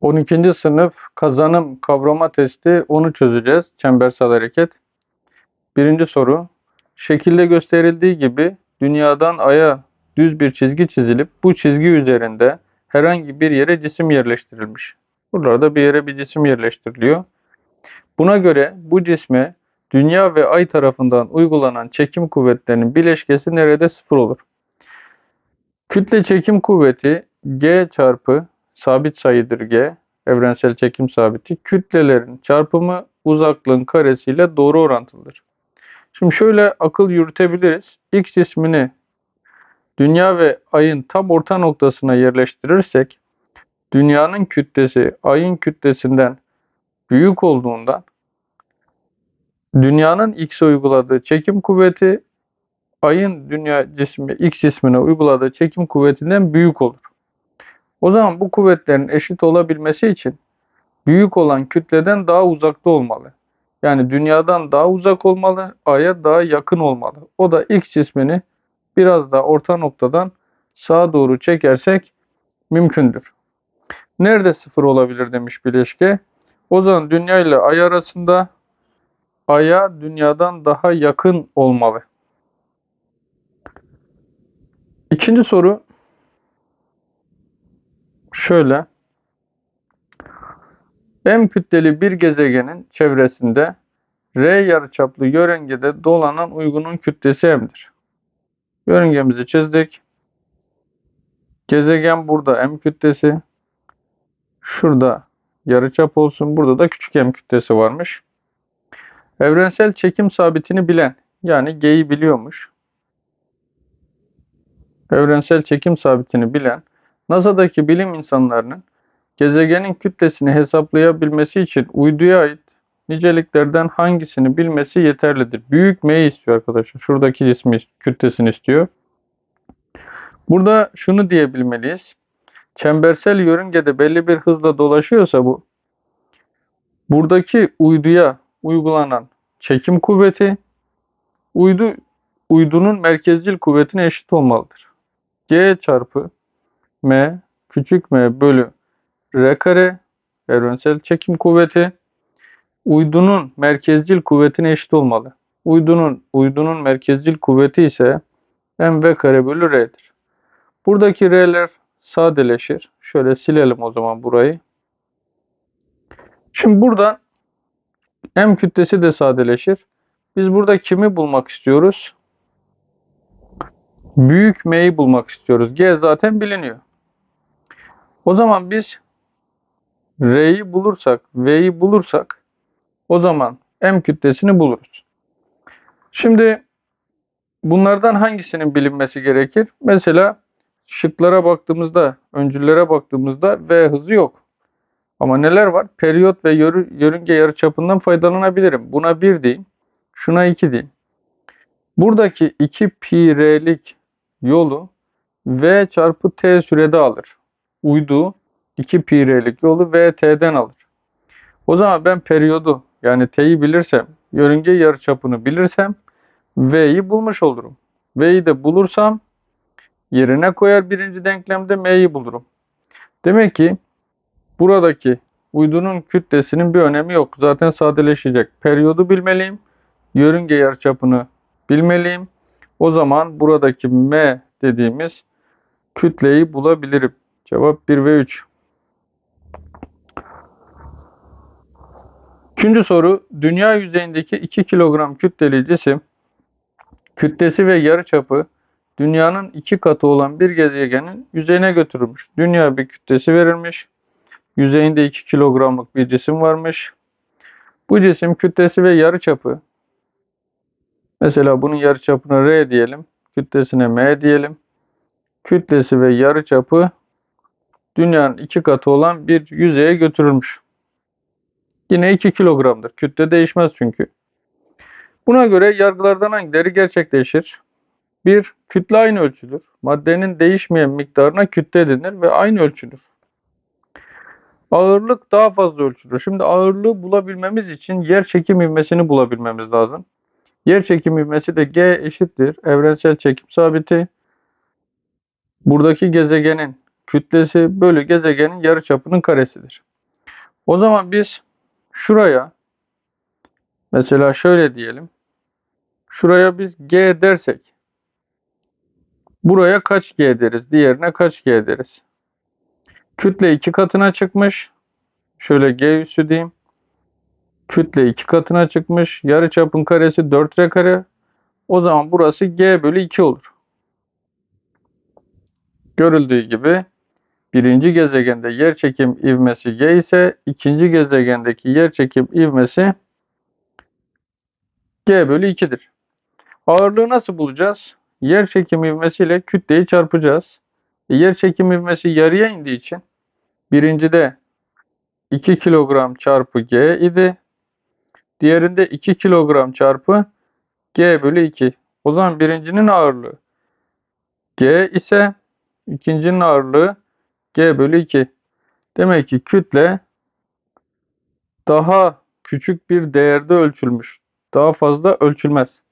12. sınıf kazanım kavrama testi onu çözeceğiz. Çembersel hareket. Birinci soru. Şekilde gösterildiği gibi dünyadan aya düz bir çizgi çizilip bu çizgi üzerinde herhangi bir yere cisim yerleştirilmiş. Buralarda bir yere bir cisim yerleştiriliyor. Buna göre bu cisme dünya ve ay tarafından uygulanan çekim kuvvetlerinin bileşkesi nerede sıfır olur? Kütle çekim kuvveti G çarpı sabit sayıdır G, evrensel çekim sabiti. Kütlelerin çarpımı uzaklığın karesiyle doğru orantılıdır. Şimdi şöyle akıl yürütebiliriz. X cismini Dünya ve Ay'ın tam orta noktasına yerleştirirsek Dünyanın kütlesi Ay'ın kütlesinden büyük olduğundan Dünyanın X'e uyguladığı çekim kuvveti Ay'ın Dünya cismi X cismine uyguladığı çekim kuvvetinden büyük olur. O zaman bu kuvvetlerin eşit olabilmesi için büyük olan kütleden daha uzakta olmalı. Yani dünyadan daha uzak olmalı, Ay'a daha yakın olmalı. O da X cismini biraz daha orta noktadan sağa doğru çekersek mümkündür. Nerede sıfır olabilir demiş bileşke. O zaman dünya ile ay arasında aya dünyadan daha yakın olmalı. İkinci soru şöyle. M kütleli bir gezegenin çevresinde R yarıçaplı yörüngede dolanan uygunun kütlesi M'dir. Yörüngemizi çizdik. Gezegen burada M kütlesi. Şurada yarıçap olsun. Burada da küçük M kütlesi varmış. Evrensel çekim sabitini bilen yani G'yi biliyormuş. Evrensel çekim sabitini bilen NASA'daki bilim insanlarının gezegenin kütlesini hesaplayabilmesi için uyduya ait niceliklerden hangisini bilmesi yeterlidir. Büyük M'yi istiyor arkadaşlar. Şuradaki cismi kütlesini istiyor. Burada şunu diyebilmeliyiz. Çembersel yörüngede belli bir hızla dolaşıyorsa bu buradaki uyduya uygulanan çekim kuvveti uydu uydunun merkezcil kuvvetine eşit olmalıdır. G çarpı M küçük m bölü r kare evrensel çekim kuvveti uydunun merkezcil kuvvetine eşit olmalı. Uydunun uydunun merkezcil kuvveti ise mv kare bölü r'dir. Buradaki r'ler sadeleşir. Şöyle silelim o zaman burayı. Şimdi burada m kütlesi de sadeleşir. Biz burada kimi bulmak istiyoruz? Büyük m'yi bulmak istiyoruz. G zaten biliniyor. O zaman biz R'yi bulursak, V'yi bulursak o zaman M kütlesini buluruz. Şimdi bunlardan hangisinin bilinmesi gerekir? Mesela şıklara baktığımızda, öncüllere baktığımızda V hızı yok. Ama neler var? Periyot ve yörünge yarıçapından faydalanabilirim. Buna 1 diyeyim. Şuna 2 diyeyim. Buradaki 2 pi r'lik yolu V çarpı T sürede alır uydu 2 pi r'lik yolu vt'den alır. O zaman ben periyodu yani t'yi bilirsem, yörünge yarıçapını bilirsem v'yi bulmuş olurum. V'yi de bulursam yerine koyar birinci denklemde m'yi bulurum. Demek ki buradaki uydunun kütlesinin bir önemi yok. Zaten sadeleşecek. Periyodu bilmeliyim. Yörünge yarıçapını bilmeliyim. O zaman buradaki m dediğimiz kütleyi bulabilirim. Cevap 1 ve 3. Üçüncü soru. Dünya yüzeyindeki 2 kilogram kütleli cisim kütlesi ve yarıçapı dünyanın iki katı olan bir gezegenin yüzeyine götürülmüş. Dünya bir kütlesi verilmiş. Yüzeyinde 2 kilogramlık bir cisim varmış. Bu cisim kütlesi ve yarıçapı mesela bunun yarıçapına R diyelim. Kütlesine M diyelim. Kütlesi ve yarıçapı dünyanın iki katı olan bir yüzeye götürülmüş. Yine 2 kilogramdır. Kütle değişmez çünkü. Buna göre yargılardan hangileri gerçekleşir? 1. Kütle aynı ölçüdür. Maddenin değişmeyen miktarına kütle denir ve aynı ölçüdür. Ağırlık daha fazla ölçülür. Şimdi ağırlığı bulabilmemiz için yer çekim ivmesini bulabilmemiz lazım. Yer çekim ivmesi de G eşittir. Evrensel çekim sabiti. Buradaki gezegenin kütlesi bölü gezegenin yarıçapının karesidir. O zaman biz şuraya mesela şöyle diyelim. Şuraya biz G dersek buraya kaç G deriz? Diğerine kaç G deriz? Kütle iki katına çıkmış. Şöyle G üssü diyeyim. Kütle iki katına çıkmış. Yarıçapın karesi 4 R kare. O zaman burası G bölü 2 olur. Görüldüğü gibi birinci gezegende yerçekim ivmesi G ise ikinci gezegendeki yerçekim ivmesi G bölü 2'dir. Ağırlığı nasıl bulacağız? Yerçekim ivmesiyle kütleyi çarpacağız. E, yerçekim ivmesi yarıya indiği için birincide 2 kilogram çarpı G idi. Diğerinde 2 kilogram çarpı G bölü 2. O zaman birincinin ağırlığı G ise ikincinin ağırlığı G bölü 2. Demek ki kütle daha küçük bir değerde ölçülmüş. Daha fazla ölçülmez.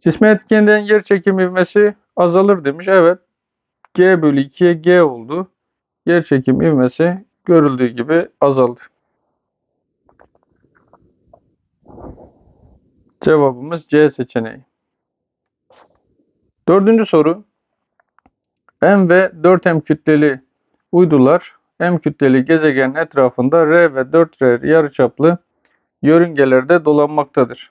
Cisme etkenden yer çekim ivmesi azalır demiş. Evet. G bölü 2'ye G oldu. Yer çekim ivmesi görüldüğü gibi azaldı. Cevabımız C seçeneği. Dördüncü soru. M ve 4M kütleli uydular M kütleli gezegenin etrafında R ve 4R yarıçaplı yörüngelerde dolanmaktadır.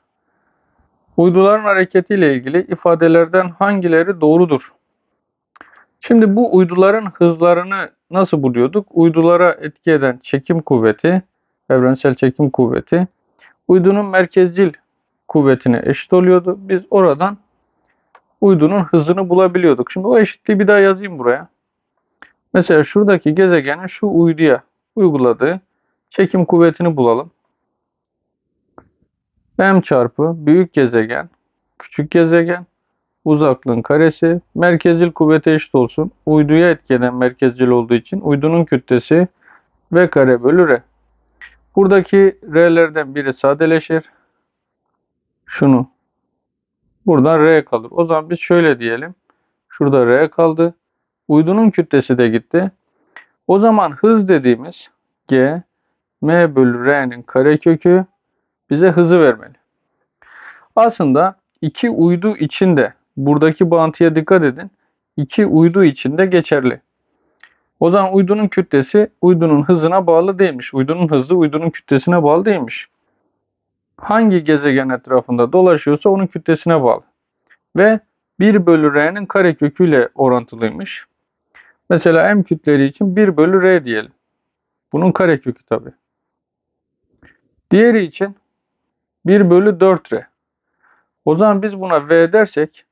Uyduların hareketiyle ilgili ifadelerden hangileri doğrudur? Şimdi bu uyduların hızlarını nasıl buluyorduk? Uydulara etki eden çekim kuvveti, evrensel çekim kuvveti, uydunun merkezcil kuvvetine eşit oluyordu. Biz oradan uydunun hızını bulabiliyorduk. Şimdi o eşitliği bir daha yazayım buraya. Mesela şuradaki gezegenin şu uyduya uyguladığı çekim kuvvetini bulalım. M çarpı büyük gezegen, küçük gezegen, uzaklığın karesi, merkezcil kuvvete eşit olsun. Uyduya etki eden merkezcil olduğu için uydunun kütlesi V kare bölü R. Buradaki R'lerden biri sadeleşir. Şunu. Buradan R kalır. O zaman biz şöyle diyelim. Şurada R kaldı. Uydunun kütlesi de gitti. O zaman hız dediğimiz G, M bölü R'nin karekökü bize hızı vermeli. Aslında iki uydu içinde buradaki bağıntıya dikkat edin. İki uydu içinde geçerli. O zaman uydunun kütlesi uydunun hızına bağlı değilmiş. Uydunun hızı uydunun kütlesine bağlı değilmiş. Hangi gezegen etrafında dolaşıyorsa onun kütlesine bağlı. Ve 1 bölü R'nin kareköküyle orantılıymış. Mesela M kütleri için 1 bölü R diyelim. Bunun karekökü tabi. Diğeri için 1 bölü 4 R. O zaman biz buna V dersek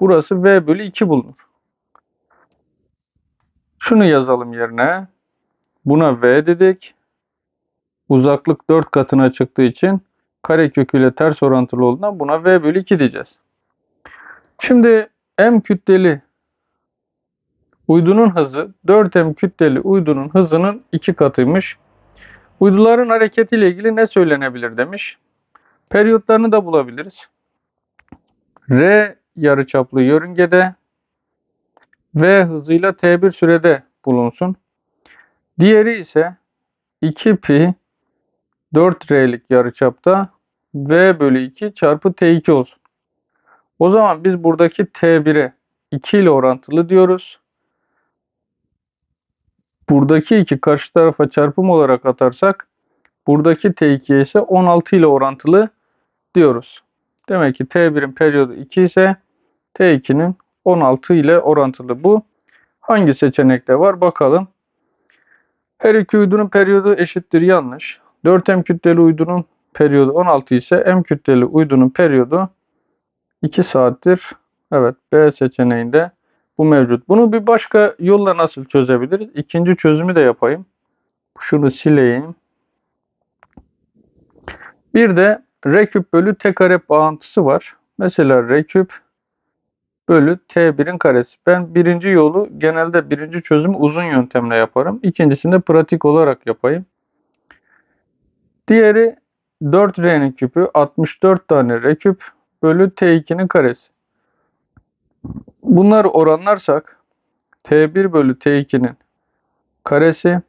burası V bölü 2 bulunur. Şunu yazalım yerine. Buna V dedik. Uzaklık 4 katına çıktığı için kareköküyle ters orantılı olduğundan buna V bölü 2 diyeceğiz. Şimdi M kütleli uydunun hızı 4M kütleli uydunun hızının 2 katıymış. Uyduların hareketiyle ilgili ne söylenebilir demiş. Periyotlarını da bulabiliriz. R yarıçaplı yörüngede V hızıyla T1 sürede bulunsun. Diğeri ise 2 pi 4R'lik yarıçapta V bölü 2 çarpı T2 olsun. O zaman biz buradaki T1'e 2 ile orantılı diyoruz. Buradaki 2 karşı tarafa çarpım olarak atarsak buradaki T2'ye ise 16 ile orantılı diyoruz. Demek ki T1'in periyodu 2 ise T2'nin 16 ile orantılı bu. Hangi seçenekte var bakalım. Her iki uydunun periyodu eşittir yanlış. 4M kütleli uydunun periyodu 16 ise M kütleli uydunun periyodu 2 saattir. Evet B seçeneğinde bu mevcut. Bunu bir başka yolla nasıl çözebiliriz? İkinci çözümü de yapayım. Şunu sileyim. Bir de R küp bölü T kare bağıntısı var. Mesela R küp bölü T1'in karesi. Ben birinci yolu genelde birinci çözümü uzun yöntemle yaparım. İkincisini de pratik olarak yapayım. Diğeri 4R'nin küpü 64 tane R küp bölü T2'nin karesi. Bunları oranlarsak T1 bölü T2'nin karesi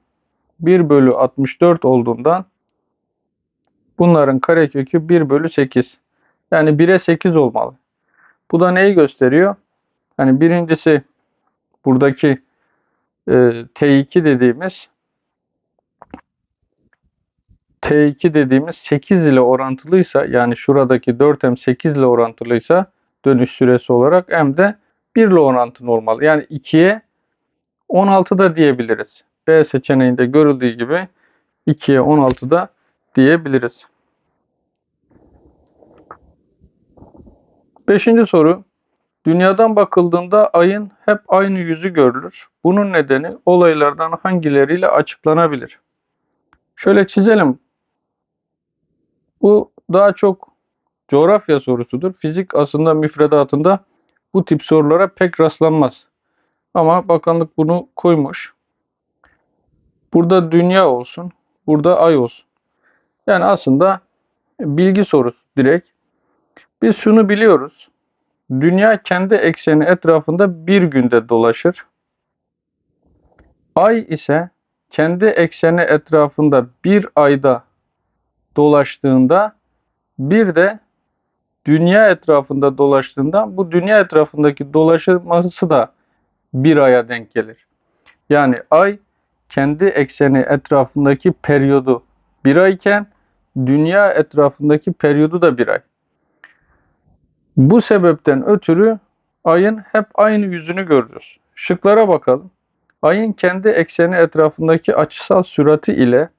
1 bölü 64 olduğundan bunların karekökü 1 bölü 8. Yani 1'e 8 olmalı. Bu da neyi gösteriyor? Hani birincisi buradaki e, T2 dediğimiz T2 dediğimiz 8 ile orantılıysa yani şuradaki 4M 8 ile orantılıysa dönüş süresi olarak M de 1 ile orantılı olmalı. Yani 2'ye 16 da diyebiliriz. B seçeneğinde görüldüğü gibi 2'ye 16 da diyebiliriz. Beşinci soru. Dünyadan bakıldığında ayın hep aynı yüzü görülür. Bunun nedeni olaylardan hangileriyle açıklanabilir? Şöyle çizelim. Bu daha çok coğrafya sorusudur. Fizik aslında müfredatında bu tip sorulara pek rastlanmaz. Ama bakanlık bunu koymuş. Burada dünya olsun, burada ay olsun. Yani aslında bilgi sorusu direkt. Biz şunu biliyoruz. Dünya kendi ekseni etrafında bir günde dolaşır. Ay ise kendi ekseni etrafında bir ayda dolaştığında bir de dünya etrafında dolaştığında bu dünya etrafındaki dolaşması da bir aya denk gelir. Yani ay kendi ekseni etrafındaki periyodu bir ayken dünya etrafındaki periyodu da bir ay. Bu sebepten ötürü ayın hep aynı yüzünü görürüz. Şıklara bakalım. Ayın kendi ekseni etrafındaki açısal sürati ile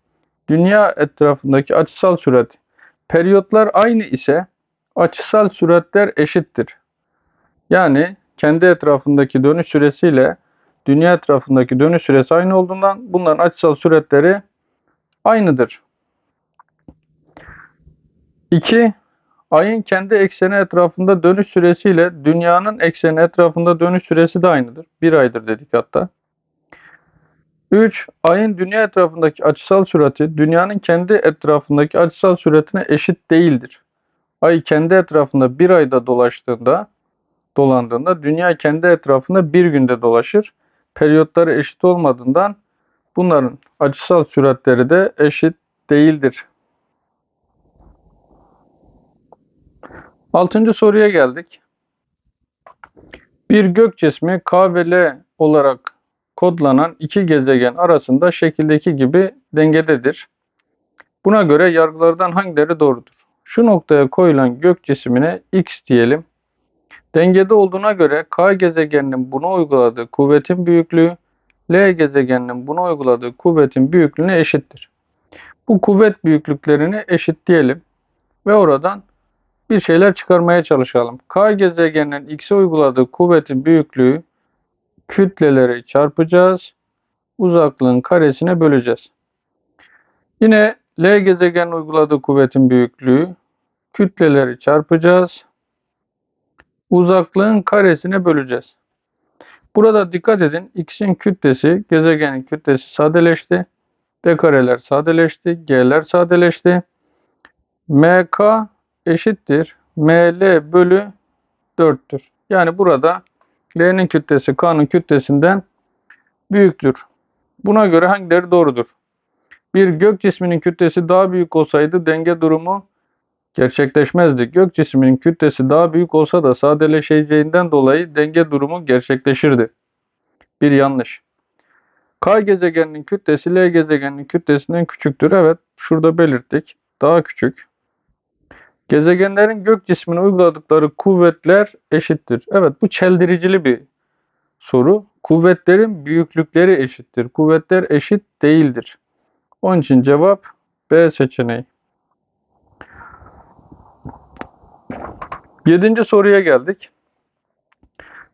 dünya etrafındaki açısal sürati. Periyotlar aynı ise açısal süratler eşittir. Yani kendi etrafındaki dönüş süresiyle dünya etrafındaki dönüş süresi aynı olduğundan bunların açısal süratleri aynıdır. 2. Ayın kendi ekseni etrafında dönüş süresiyle dünyanın ekseni etrafında dönüş süresi de aynıdır. Bir aydır dedik hatta. 3. Ayın dünya etrafındaki açısal sürati dünyanın kendi etrafındaki açısal süratine eşit değildir. Ay kendi etrafında bir ayda dolaştığında, dolandığında dünya kendi etrafında bir günde dolaşır. Periyotları eşit olmadığından bunların açısal süratleri de eşit değildir. Altıncı soruya geldik. Bir gök cismi K ve L olarak kodlanan iki gezegen arasında şekildeki gibi dengededir. Buna göre yargılardan hangileri doğrudur? Şu noktaya koyulan gök cisimine X diyelim. Dengede olduğuna göre K gezegeninin buna uyguladığı kuvvetin büyüklüğü L gezegeninin buna uyguladığı kuvvetin büyüklüğüne eşittir. Bu kuvvet büyüklüklerini eşitleyelim ve oradan bir şeyler çıkarmaya çalışalım. K gezegeninin X'e uyguladığı kuvvetin büyüklüğü kütleleri çarpacağız. Uzaklığın karesine böleceğiz. Yine L gezegen uyguladığı kuvvetin büyüklüğü kütleleri çarpacağız. Uzaklığın karesine böleceğiz. Burada dikkat edin. X'in kütlesi, gezegenin kütlesi sadeleşti. D kareler sadeleşti. G'ler sadeleşti. MK eşittir. ML bölü 4'tür. Yani burada L'nin kütlesi K'nın kütlesinden büyüktür. Buna göre hangileri doğrudur? Bir gök cisminin kütlesi daha büyük olsaydı denge durumu gerçekleşmezdi. Gök cisminin kütlesi daha büyük olsa da sadeleşeceğinden dolayı denge durumu gerçekleşirdi. Bir yanlış. K gezegeninin kütlesi L gezegeninin kütlesinden küçüktür. Evet, şurada belirttik. Daha küçük. Gezegenlerin gök cismine uyguladıkları kuvvetler eşittir. Evet bu çeldiricili bir soru. Kuvvetlerin büyüklükleri eşittir. Kuvvetler eşit değildir. Onun için cevap B seçeneği. Yedinci soruya geldik.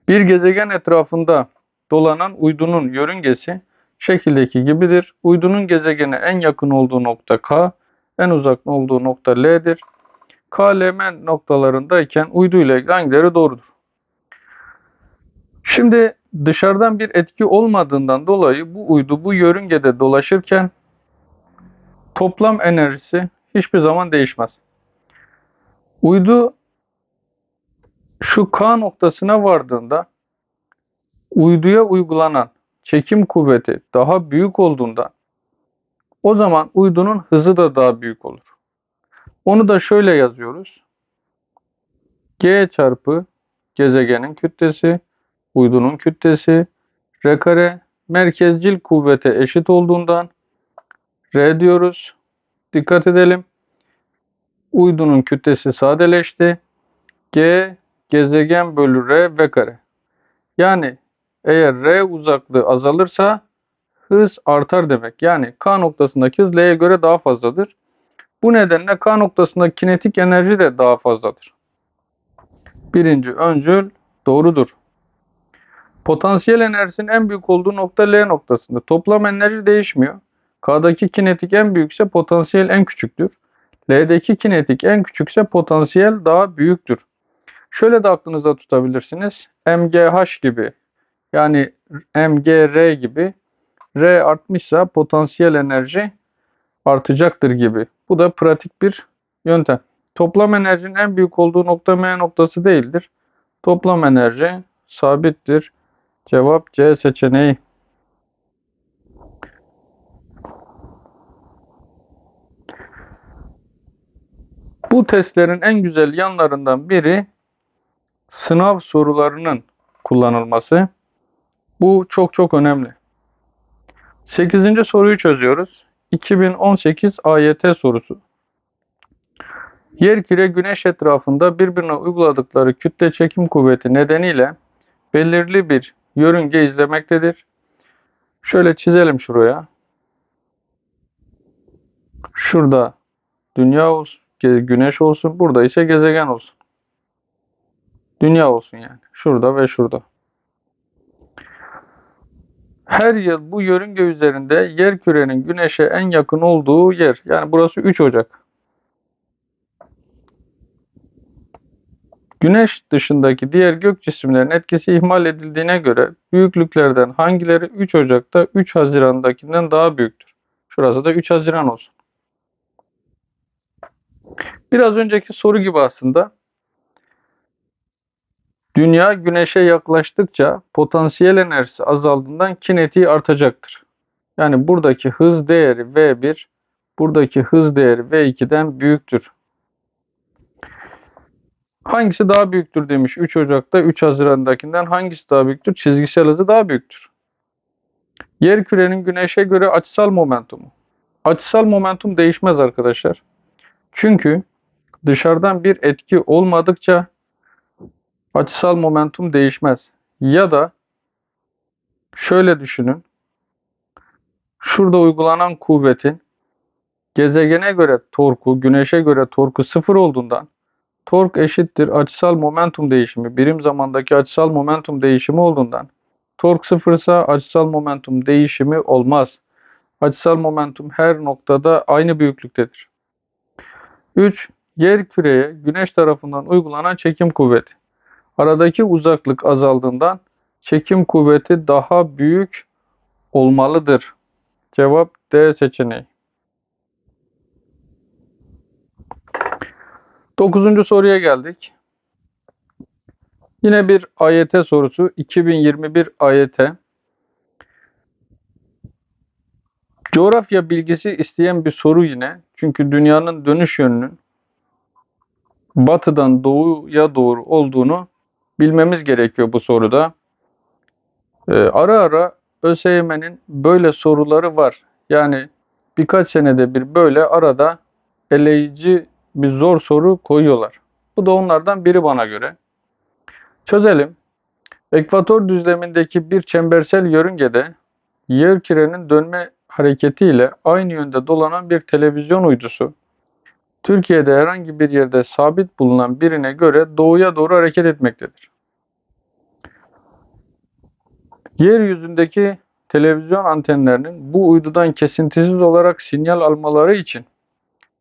Bir gezegen etrafında dolanan uydunun yörüngesi şekildeki gibidir. Uydunun gezegene en yakın olduğu nokta K, en uzak olduğu nokta L'dir. KLM noktalarındayken uydu ile hangileri doğrudur? Şimdi dışarıdan bir etki olmadığından dolayı bu uydu bu yörüngede dolaşırken toplam enerjisi hiçbir zaman değişmez. Uydu şu K noktasına vardığında uyduya uygulanan çekim kuvveti daha büyük olduğunda O zaman uydunun hızı da daha büyük olur. Onu da şöyle yazıyoruz. G çarpı gezegenin kütlesi, uydunun kütlesi, R kare merkezcil kuvvete eşit olduğundan R diyoruz. Dikkat edelim. Uydunun kütlesi sadeleşti. G gezegen bölü R V kare. Yani eğer R uzaklığı azalırsa hız artar demek. Yani K noktasındaki hız L'ye göre daha fazladır. Bu nedenle K noktasındaki kinetik enerji de daha fazladır. Birinci öncül doğrudur. Potansiyel enerjisinin en büyük olduğu nokta L noktasında. Toplam enerji değişmiyor. K'daki kinetik en büyükse potansiyel en küçüktür. L'deki kinetik en küçükse potansiyel daha büyüktür. Şöyle de aklınızda tutabilirsiniz. MGH gibi yani MGR gibi R artmışsa potansiyel enerji artacaktır gibi. Bu da pratik bir yöntem. Toplam enerjinin en büyük olduğu nokta M noktası değildir. Toplam enerji sabittir. Cevap C seçeneği. Bu testlerin en güzel yanlarından biri sınav sorularının kullanılması. Bu çok çok önemli. 8. soruyu çözüyoruz. 2018 AYT sorusu. Yer küre güneş etrafında birbirine uyguladıkları kütle çekim kuvveti nedeniyle belirli bir yörünge izlemektedir. Şöyle çizelim şuraya. Şurada dünya olsun, güneş olsun, burada ise gezegen olsun. Dünya olsun yani. Şurada ve şurada. Her yıl bu yörünge üzerinde yer kürenin güneşe en yakın olduğu yer. Yani burası 3 Ocak. Güneş dışındaki diğer gök cisimlerin etkisi ihmal edildiğine göre büyüklüklerden hangileri 3 Ocak'ta 3 Haziran'dakinden daha büyüktür? Şurası da 3 Haziran olsun. Biraz önceki soru gibi aslında. Dünya güneşe yaklaştıkça potansiyel enerjisi azaldığından kinetiği artacaktır. Yani buradaki hız değeri V1, buradaki hız değeri V2'den büyüktür. Hangisi daha büyüktür demiş 3 Ocak'ta 3 Haziran'dakinden hangisi daha büyüktür? Çizgisel hızı daha büyüktür. Yer kürenin güneşe göre açısal momentumu. Açısal momentum değişmez arkadaşlar. Çünkü dışarıdan bir etki olmadıkça açısal momentum değişmez. Ya da şöyle düşünün. Şurada uygulanan kuvvetin gezegene göre torku, güneşe göre torku sıfır olduğundan tork eşittir açısal momentum değişimi, birim zamandaki açısal momentum değişimi olduğundan tork sıfırsa açısal momentum değişimi olmaz. Açısal momentum her noktada aynı büyüklüktedir. 3. Yer küreye güneş tarafından uygulanan çekim kuvveti. Aradaki uzaklık azaldığından çekim kuvveti daha büyük olmalıdır. Cevap D seçeneği. Dokuzuncu soruya geldik. Yine bir AYT sorusu. 2021 AYT. Coğrafya bilgisi isteyen bir soru yine. Çünkü dünyanın dönüş yönünün batıdan doğuya doğru olduğunu bilmemiz gerekiyor bu soruda. Ee, ara ara ÖSYM'nin böyle soruları var. Yani birkaç senede bir böyle arada eleyici bir zor soru koyuyorlar. Bu da onlardan biri bana göre. Çözelim. Ekvator düzlemindeki bir çembersel yörüngede yer kürenin dönme hareketiyle aynı yönde dolanan bir televizyon uydusu Türkiye'de herhangi bir yerde sabit bulunan birine göre doğuya doğru hareket etmektedir. Yeryüzündeki televizyon antenlerinin bu uydudan kesintisiz olarak sinyal almaları için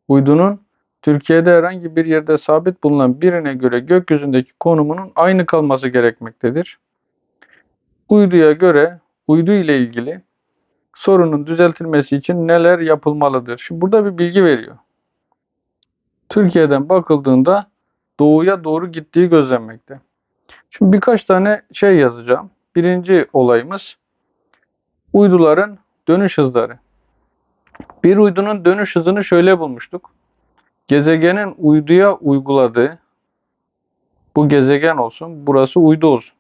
uydunun Türkiye'de herhangi bir yerde sabit bulunan birine göre gökyüzündeki konumunun aynı kalması gerekmektedir. Uyduya göre uydu ile ilgili sorunun düzeltilmesi için neler yapılmalıdır? Şimdi burada bir bilgi veriyor. Türkiye'den bakıldığında doğuya doğru gittiği gözlenmekte. Şimdi birkaç tane şey yazacağım. Birinci olayımız uyduların dönüş hızları. Bir uydunun dönüş hızını şöyle bulmuştuk. Gezegenin uyduya uyguladığı bu gezegen olsun, burası uydu olsun.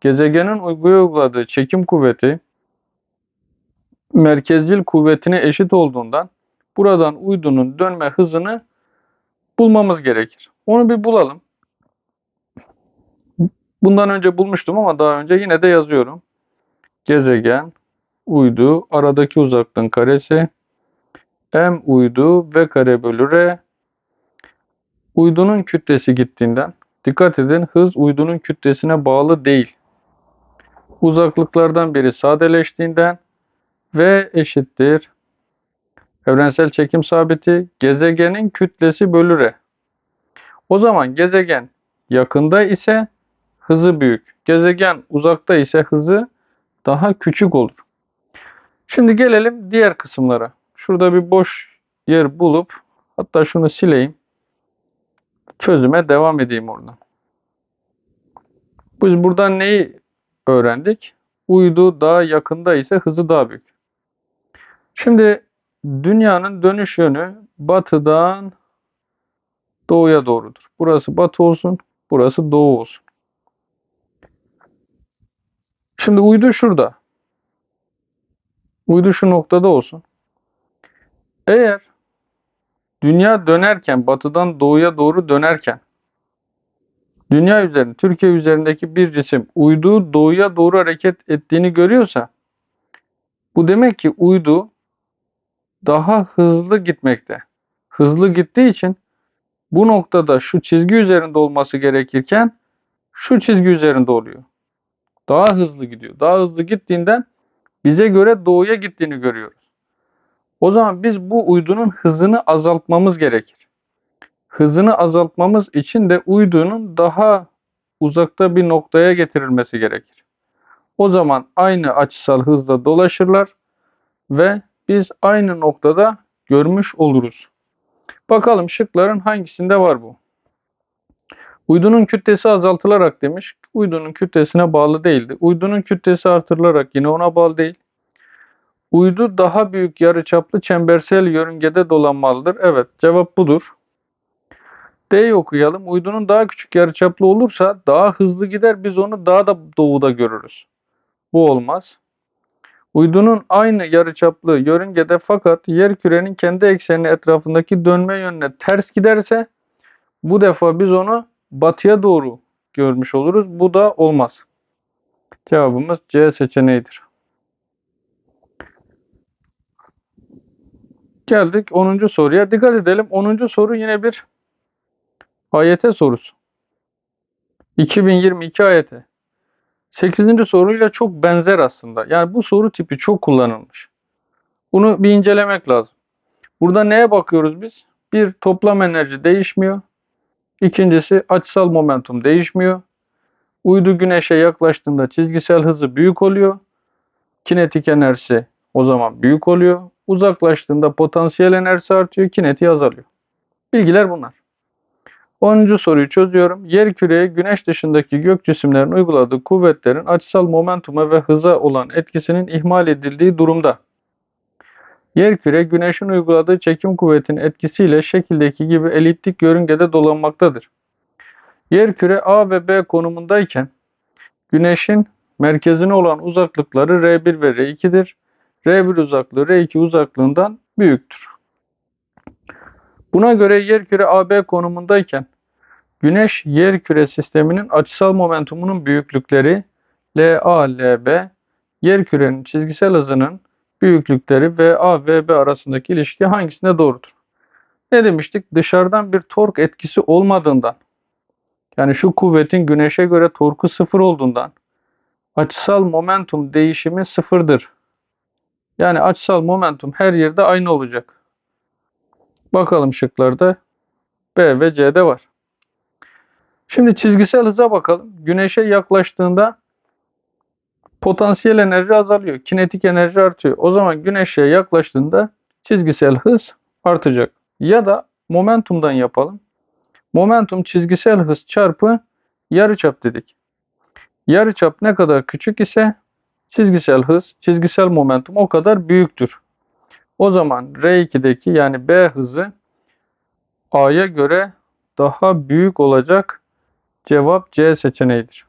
Gezegenin uyduya uyguladığı çekim kuvveti merkezcil kuvvetine eşit olduğundan buradan uydunun dönme hızını bulmamız gerekir. Onu bir bulalım. Bundan önce bulmuştum ama daha önce yine de yazıyorum. Gezegen, uydu, aradaki uzaklığın karesi, m uydu v kare bölü r. Uydunun kütlesi gittiğinden, dikkat edin hız uydunun kütlesine bağlı değil. Uzaklıklardan biri sadeleştiğinden v eşittir evrensel çekim sabiti gezegenin kütlesi bölü r. O zaman gezegen yakında ise hızı büyük. Gezegen uzakta ise hızı daha küçük olur. Şimdi gelelim diğer kısımlara. Şurada bir boş yer bulup hatta şunu sileyim. Çözüme devam edeyim oradan. Biz buradan neyi öğrendik? Uydu daha yakında ise hızı daha büyük. Şimdi dünyanın dönüş yönü batıdan doğuya doğrudur. Burası batı olsun, burası doğu olsun. Şimdi uydu şurada. Uydu şu noktada olsun. Eğer dünya dönerken, batıdan doğuya doğru dönerken dünya üzerinde, Türkiye üzerindeki bir cisim uydu doğuya doğru hareket ettiğini görüyorsa bu demek ki uydu daha hızlı gitmekte. Hızlı gittiği için bu noktada şu çizgi üzerinde olması gerekirken şu çizgi üzerinde oluyor. Daha hızlı gidiyor. Daha hızlı gittiğinden bize göre doğuya gittiğini görüyoruz. O zaman biz bu uydunun hızını azaltmamız gerekir. Hızını azaltmamız için de uydunun daha uzakta bir noktaya getirilmesi gerekir. O zaman aynı açısal hızla dolaşırlar ve biz aynı noktada görmüş oluruz. Bakalım şıkların hangisinde var bu? Uydunun kütlesi azaltılarak demiş. Uydunun kütlesine bağlı değildi. Uydunun kütlesi artırılarak yine ona bağlı değil. Uydu daha büyük yarıçaplı çembersel yörüngede dolanmalıdır. Evet cevap budur. D'yi okuyalım. Uydunun daha küçük yarıçaplı olursa daha hızlı gider. Biz onu daha da doğuda görürüz. Bu olmaz. Uydunun aynı yarıçaplı yörüngede fakat yer kürenin kendi ekseni etrafındaki dönme yönüne ters giderse bu defa biz onu batıya doğru görmüş oluruz. Bu da olmaz. Cevabımız C seçeneğidir. Geldik 10. soruya. Dikkat edelim. 10. soru yine bir AYT sorusu. 2022 AYT. 8. soruyla çok benzer aslında. Yani bu soru tipi çok kullanılmış. Bunu bir incelemek lazım. Burada neye bakıyoruz biz? Bir toplam enerji değişmiyor. İkincisi açısal momentum değişmiyor. Uydu güneşe yaklaştığında çizgisel hızı büyük oluyor. Kinetik enerjisi o zaman büyük oluyor. Uzaklaştığında potansiyel enerjisi artıyor, kinetiği azalıyor. Bilgiler bunlar. 10. soruyu çözüyorum. Yer küreye güneş dışındaki gök cisimlerin uyguladığı kuvvetlerin açısal momentuma ve hıza olan etkisinin ihmal edildiği durumda yer küre güneşin uyguladığı çekim kuvvetinin etkisiyle şekildeki gibi eliptik yörüngede dolanmaktadır. Yer küre A ve B konumundayken güneşin merkezine olan uzaklıkları R1 ve R2'dir. R1 uzaklığı R2 uzaklığından büyüktür. Buna göre yer küre AB konumundayken Güneş yer küre sisteminin açısal momentumunun büyüklükleri LA, LB, yer kürenin çizgisel hızının büyüklükleri VA, VB arasındaki ilişki hangisine doğrudur? Ne demiştik? Dışarıdan bir tork etkisi olmadığından, yani şu kuvvetin güneşe göre torku sıfır olduğundan, açısal momentum değişimi sıfırdır. Yani açısal momentum her yerde aynı olacak. Bakalım şıklarda B ve C'de var. Şimdi çizgisel hıza bakalım. Güneşe yaklaştığında potansiyel enerji azalıyor. Kinetik enerji artıyor. O zaman güneşe yaklaştığında çizgisel hız artacak. Ya da momentumdan yapalım. Momentum çizgisel hız çarpı yarıçap dedik. Yarıçap ne kadar küçük ise çizgisel hız, çizgisel momentum o kadar büyüktür. O zaman R2'deki yani B hızı A'ya göre daha büyük olacak. Cevap C seçeneğidir.